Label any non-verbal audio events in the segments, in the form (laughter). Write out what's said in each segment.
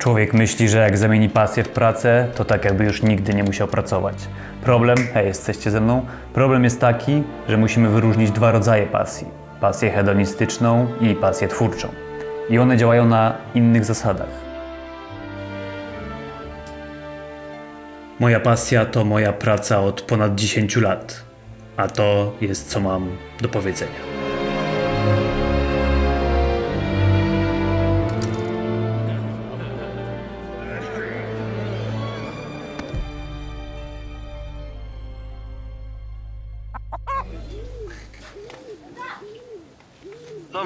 Człowiek myśli, że jak zamieni pasję w pracę, to tak jakby już nigdy nie musiał pracować. Problem, hej, jesteście ze mną? Problem jest taki, że musimy wyróżnić dwa rodzaje pasji. Pasję hedonistyczną i pasję twórczą. I one działają na innych zasadach. Moja pasja to moja praca od ponad 10 lat, a to jest co mam do powiedzenia.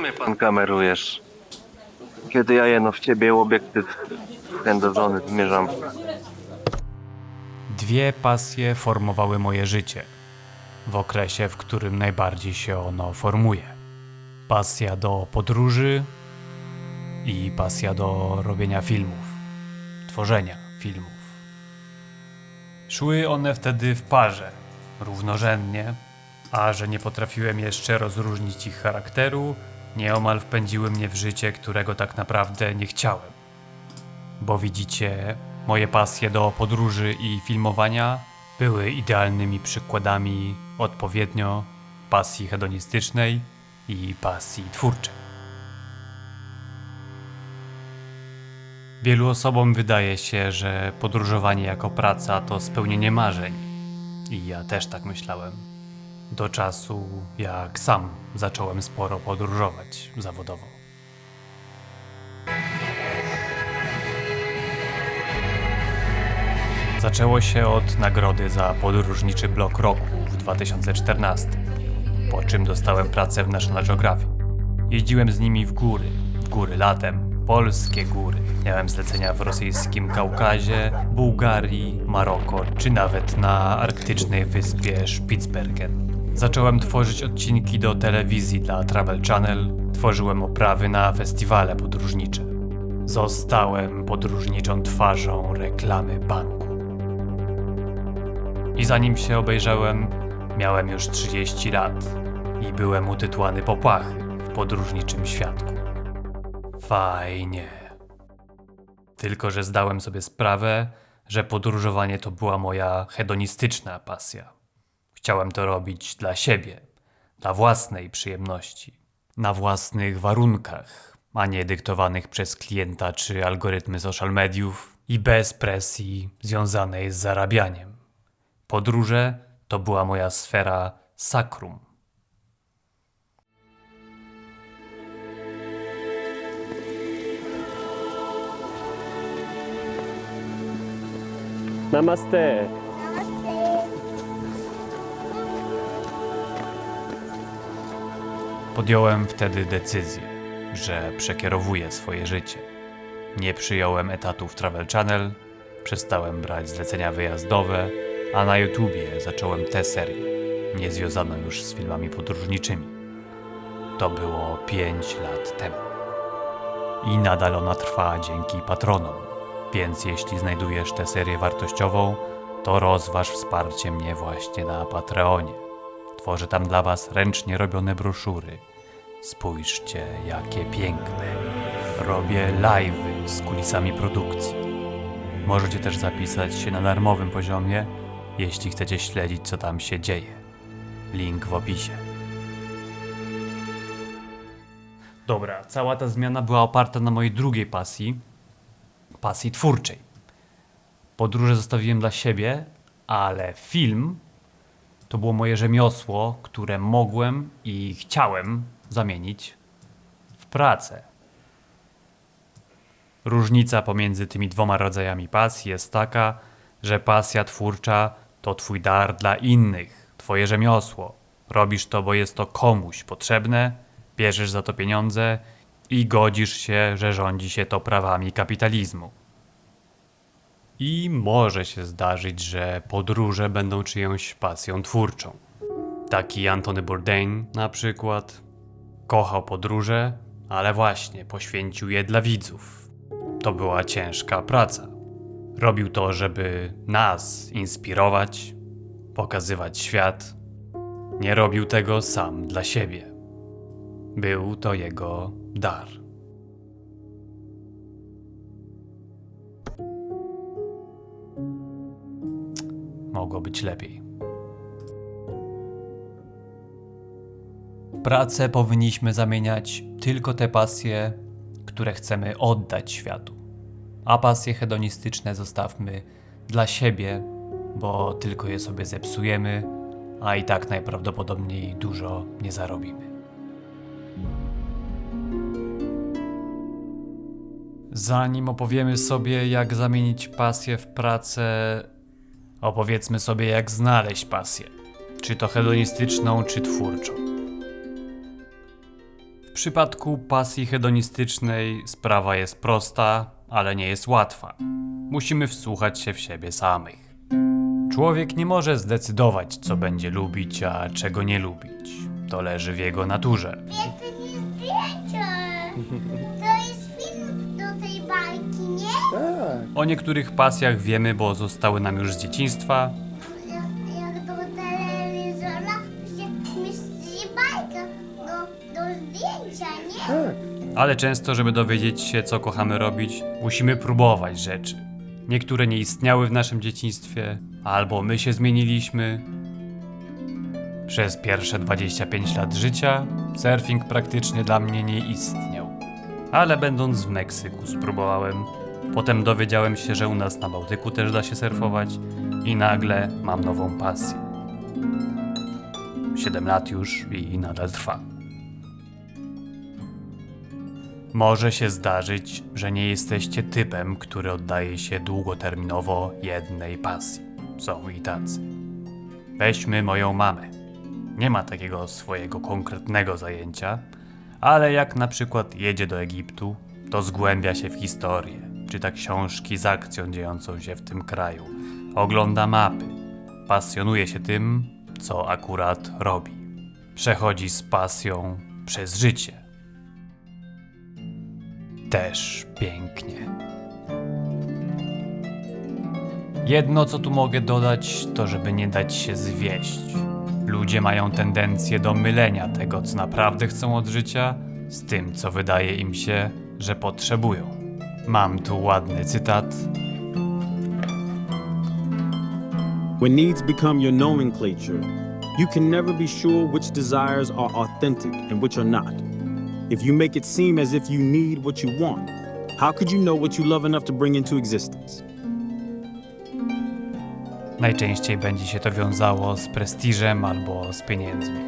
Mnie pan kamerujesz? Kiedy ja jeno w ciebie obiektyw chędożony zmierzam. Dwie pasje formowały moje życie w okresie, w którym najbardziej się ono formuje. Pasja do podróży i pasja do robienia filmów, tworzenia filmów. Szły one wtedy w parze, równorzędnie, a że nie potrafiłem jeszcze rozróżnić ich charakteru, nieomal wpędziły mnie w życie, którego tak naprawdę nie chciałem. Bo widzicie, moje pasje do podróży i filmowania były idealnymi przykładami odpowiednio pasji hedonistycznej i pasji twórczej. Wielu osobom wydaje się, że podróżowanie jako praca to spełnienie marzeń. I ja też tak myślałem. Do czasu, jak sam zacząłem sporo podróżować zawodowo. Zaczęło się od nagrody za podróżniczy blok roku w 2014, po czym dostałem pracę w National Geographic. Jeździłem z nimi w góry, w góry latem, polskie góry. Miałem zlecenia w rosyjskim Kaukazie, Bułgarii, Maroko, czy nawet na arktycznej wyspie Spitsbergen. Zacząłem tworzyć odcinki do telewizji dla Travel Channel, tworzyłem oprawy na festiwale podróżnicze. Zostałem podróżniczą twarzą reklamy banku. I zanim się obejrzałem, miałem już 30 lat i byłem utytułany popłachy w podróżniczym świadku. Fajnie. Tylko, że zdałem sobie sprawę, że podróżowanie to była moja hedonistyczna pasja. Chciałem to robić dla siebie, dla własnej przyjemności, na własnych warunkach, a nie dyktowanych przez klienta czy algorytmy social mediów i bez presji związanej z zarabianiem. Podróże to była moja sfera sakrum. Namaste. Podjąłem wtedy decyzję, że przekierowuję swoje życie. Nie przyjąłem etatu w Travel Channel, przestałem brać zlecenia wyjazdowe, a na YouTubie zacząłem tę serię, niezwiązaną już z filmami podróżniczymi. To było 5 lat temu. I nadal ona trwa dzięki patronom, więc jeśli znajdujesz tę serię wartościową, to rozważ wsparcie mnie właśnie na Patreonie. Tworzę tam dla Was ręcznie robione broszury. Spójrzcie, jakie piękne. Robię live'y z kulisami produkcji. Możecie też zapisać się na darmowym poziomie, jeśli chcecie śledzić, co tam się dzieje. Link w opisie. Dobra, cała ta zmiana była oparta na mojej drugiej pasji pasji twórczej. Podróże zostawiłem dla siebie, ale film to było moje rzemiosło, które mogłem i chciałem zamienić w pracę. Różnica pomiędzy tymi dwoma rodzajami pasji jest taka, że pasja twórcza to twój dar dla innych, twoje rzemiosło. Robisz to, bo jest to komuś potrzebne, bierzesz za to pieniądze i godzisz się, że rządzi się to prawami kapitalizmu. I może się zdarzyć, że podróże będą czyjąś pasją twórczą. Taki Antony Bourdain na przykład kochał podróże, ale właśnie poświęcił je dla widzów. To była ciężka praca. Robił to, żeby nas inspirować, pokazywać świat. Nie robił tego sam dla siebie. Był to jego dar. Mogło być lepiej. Pracę powinniśmy zamieniać tylko te pasje, które chcemy oddać światu. A pasje hedonistyczne zostawmy dla siebie, bo tylko je sobie zepsujemy, a i tak najprawdopodobniej dużo nie zarobimy. Zanim opowiemy sobie, jak zamienić pasję w pracę, opowiedzmy sobie, jak znaleźć pasję. Czy to hedonistyczną, czy twórczą. W przypadku pasji hedonistycznej sprawa jest prosta, ale nie jest łatwa. Musimy wsłuchać się w siebie samych. Człowiek nie może zdecydować, co będzie lubić, a czego nie lubić. To leży w jego naturze. Piękne zdjęcie! (laughs) O niektórych pasjach wiemy, bo zostały nam już z dzieciństwa, Jak, jak do telewizora się mieści bajka do, do zdjęcia, nie? ale często, żeby dowiedzieć się, co kochamy robić, musimy próbować rzeczy. Niektóre nie istniały w naszym dzieciństwie, albo my się zmieniliśmy. Przez pierwsze 25 lat życia surfing praktycznie dla mnie nie istniał. Ale będąc w Meksyku spróbowałem. Potem dowiedziałem się, że u nas na Bałtyku też da się surfować i nagle mam nową pasję. 7 lat już i nadal trwa. Może się zdarzyć, że nie jesteście typem, który oddaje się długoterminowo jednej pasji. Są i tacy. Weźmy moją mamę. Nie ma takiego swojego konkretnego zajęcia, ale jak na przykład jedzie do Egiptu, to zgłębia się w historię, czyta książki z akcją dziejącą się w tym kraju, ogląda mapy, pasjonuje się tym, co akurat robi. Przechodzi z pasją przez życie też pięknie. Jedno, co tu mogę dodać, to żeby nie dać się zwieść. Ludzie mają tendencję do mylenia tego, co naprawdę chcą od życia, z tym, co wydaje im się, że potrzebują. Mam tu ładny cytat. When needs become your nomenclature, you can never be sure which desires are authentic and which are not. If you make it seem as if you need what you want, how could you know what you love enough to bring into existence? Najczęściej będzie się to wiązało z prestiżem albo z pieniędzmi.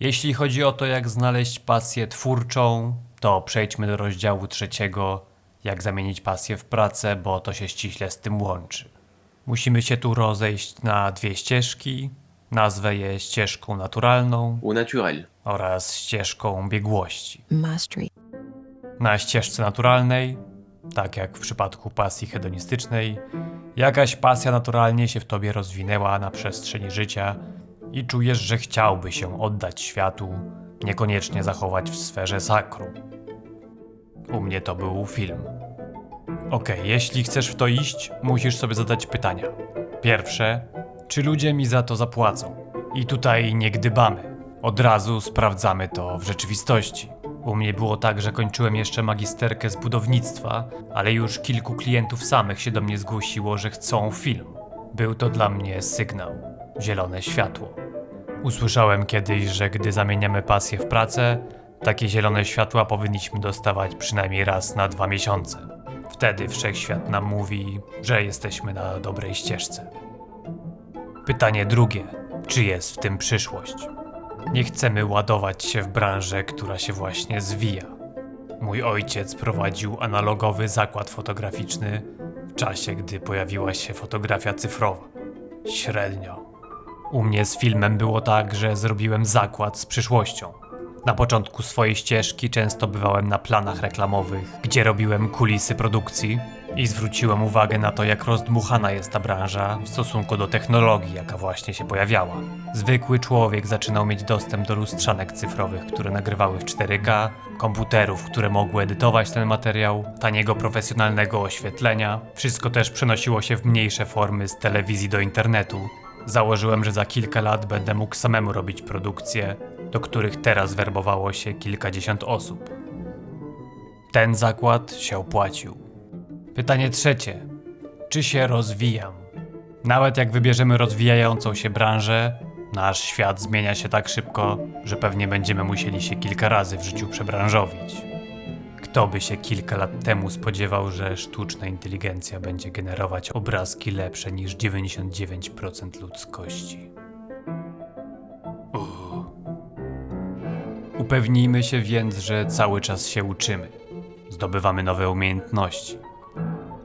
Jeśli chodzi o to, jak znaleźć pasję twórczą, to przejdźmy do rozdziału trzeciego, jak zamienić pasję w pracę, bo to się ściśle z tym łączy. Musimy się tu rozejść na dwie ścieżki. Nazwę je ścieżką naturalną Au naturel. oraz ścieżką biegłości. Mastery. Na ścieżce naturalnej, tak jak w przypadku pasji hedonistycznej, jakaś pasja naturalnie się w tobie rozwinęła na przestrzeni życia i czujesz, że chciałby się oddać światu, niekoniecznie zachować w sferze sakrum. U mnie to był film. Okej, jeśli chcesz w to iść, musisz sobie zadać pytania. Pierwsze, czy ludzie mi za to zapłacą? I tutaj nie gdybamy. Od razu sprawdzamy to w rzeczywistości. U mnie było tak, że kończyłem jeszcze magisterkę z budownictwa, ale już kilku klientów samych się do mnie zgłosiło, że chcą film. Był to dla mnie sygnał, zielone światło. Usłyszałem kiedyś, że gdy zamieniamy pasję w pracę, takie zielone światła powinniśmy dostawać przynajmniej raz na dwa miesiące. Wtedy wszechświat nam mówi, że jesteśmy na dobrej ścieżce. Pytanie drugie: czy jest w tym przyszłość? Nie chcemy ładować się w branżę, która się właśnie zwija. Mój ojciec prowadził analogowy zakład fotograficzny w czasie, gdy pojawiła się fotografia cyfrowa. Średnio. U mnie z filmem było tak, że zrobiłem zakład z przyszłością. Na początku swojej ścieżki często bywałem na planach reklamowych, gdzie robiłem kulisy produkcji i zwróciłem uwagę na to, jak rozdmuchana jest ta branża w stosunku do technologii, jaka właśnie się pojawiała. Zwykły człowiek zaczynał mieć dostęp do lustrzanek cyfrowych, które nagrywały w 4K, komputerów, które mogły edytować ten materiał, taniego profesjonalnego oświetlenia. Wszystko też przenosiło się w mniejsze formy z telewizji do internetu, Założyłem, że za kilka lat będę mógł samemu robić produkcje, do których teraz werbowało się kilkadziesiąt osób. Ten zakład się opłacił. Pytanie trzecie. czy się rozwijam. Nawet jak wybierzemy rozwijającą się branżę, nasz świat zmienia się tak szybko, że pewnie będziemy musieli się kilka razy w życiu przebranżowić. Kto by się kilka lat temu spodziewał, że sztuczna inteligencja będzie generować obrazki lepsze niż 99% ludzkości? Uuu. Upewnijmy się więc, że cały czas się uczymy. Zdobywamy nowe umiejętności.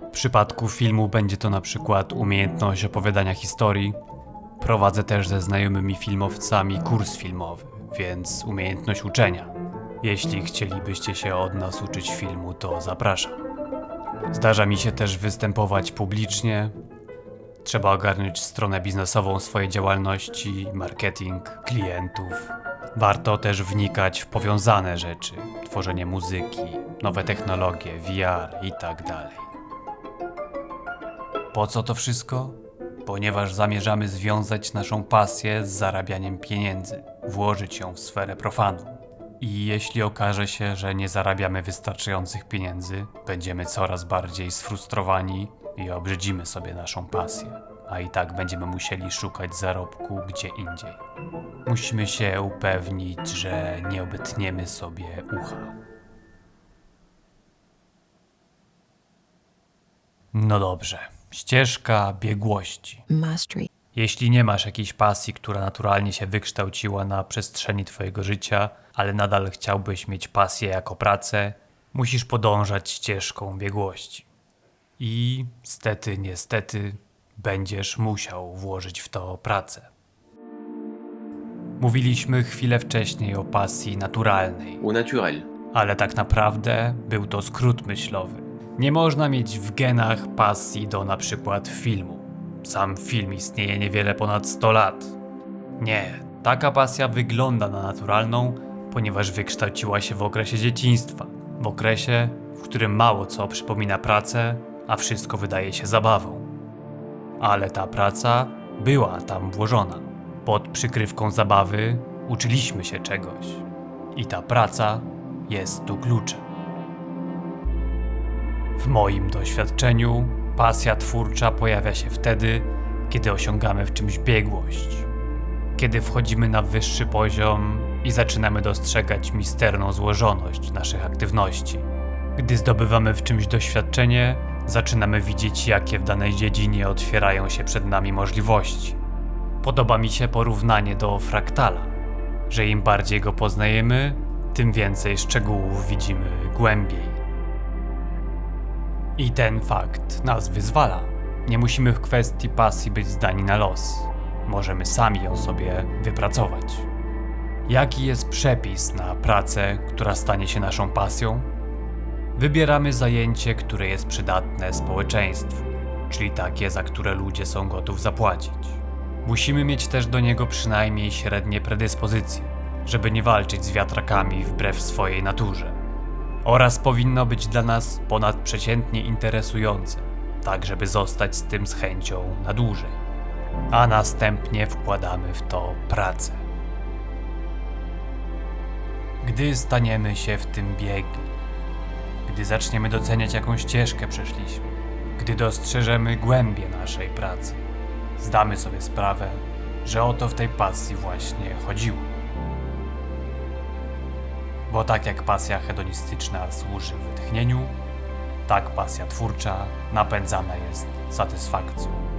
W przypadku filmu będzie to na przykład umiejętność opowiadania historii. Prowadzę też ze znajomymi filmowcami kurs filmowy, więc umiejętność uczenia. Jeśli chcielibyście się od nas uczyć filmu, to zapraszam. Zdarza mi się też występować publicznie. Trzeba ogarnąć stronę biznesową swojej działalności, marketing, klientów. Warto też wnikać w powiązane rzeczy, tworzenie muzyki, nowe technologie, VR i tak dalej. Po co to wszystko? Ponieważ zamierzamy związać naszą pasję z zarabianiem pieniędzy, włożyć ją w sferę profanu. I jeśli okaże się, że nie zarabiamy wystarczających pieniędzy, będziemy coraz bardziej sfrustrowani i obrzydzimy sobie naszą pasję. A i tak będziemy musieli szukać zarobku gdzie indziej. Musimy się upewnić, że nie obetniemy sobie ucha. No dobrze. Ścieżka biegłości. mastery, Jeśli nie masz jakiejś pasji, która naturalnie się wykształciła na przestrzeni Twojego życia, ale nadal chciałbyś mieć pasję jako pracę, musisz podążać ścieżką biegłości. I stety, niestety, będziesz musiał włożyć w to pracę. Mówiliśmy chwilę wcześniej o pasji naturalnej, Au naturel. ale tak naprawdę był to skrót myślowy. Nie można mieć w genach pasji do na przykład filmu. Sam film istnieje niewiele ponad 100 lat. Nie, taka pasja wygląda na naturalną, ponieważ wykształciła się w okresie dzieciństwa. W okresie, w którym mało co przypomina pracę, a wszystko wydaje się zabawą. Ale ta praca była tam włożona. Pod przykrywką zabawy uczyliśmy się czegoś. I ta praca jest tu kluczem. W moim doświadczeniu pasja twórcza pojawia się wtedy, kiedy osiągamy w czymś biegłość. Kiedy wchodzimy na wyższy poziom i zaczynamy dostrzegać misterną złożoność naszych aktywności. Gdy zdobywamy w czymś doświadczenie, zaczynamy widzieć, jakie w danej dziedzinie otwierają się przed nami możliwości. Podoba mi się porównanie do fraktala, że im bardziej go poznajemy, tym więcej szczegółów widzimy głębiej. I ten fakt nas wyzwala. Nie musimy w kwestii pasji być zdani na los. Możemy sami ją sobie wypracować. Jaki jest przepis na pracę, która stanie się naszą pasją? Wybieramy zajęcie, które jest przydatne społeczeństwu, czyli takie, za które ludzie są gotów zapłacić. Musimy mieć też do niego przynajmniej średnie predyspozycje, żeby nie walczyć z wiatrakami wbrew swojej naturze oraz powinno być dla nas ponadprzeciętnie interesujące, tak żeby zostać z tym z chęcią na dłużej. A następnie wkładamy w to pracę. Gdy staniemy się w tym biegli, gdy zaczniemy doceniać jaką ścieżkę przeszliśmy, gdy dostrzeżemy głębie naszej pracy, zdamy sobie sprawę, że o to w tej pasji właśnie chodziło. Bo tak jak pasja hedonistyczna służy wytchnieniu, tak pasja twórcza napędzana jest satysfakcją.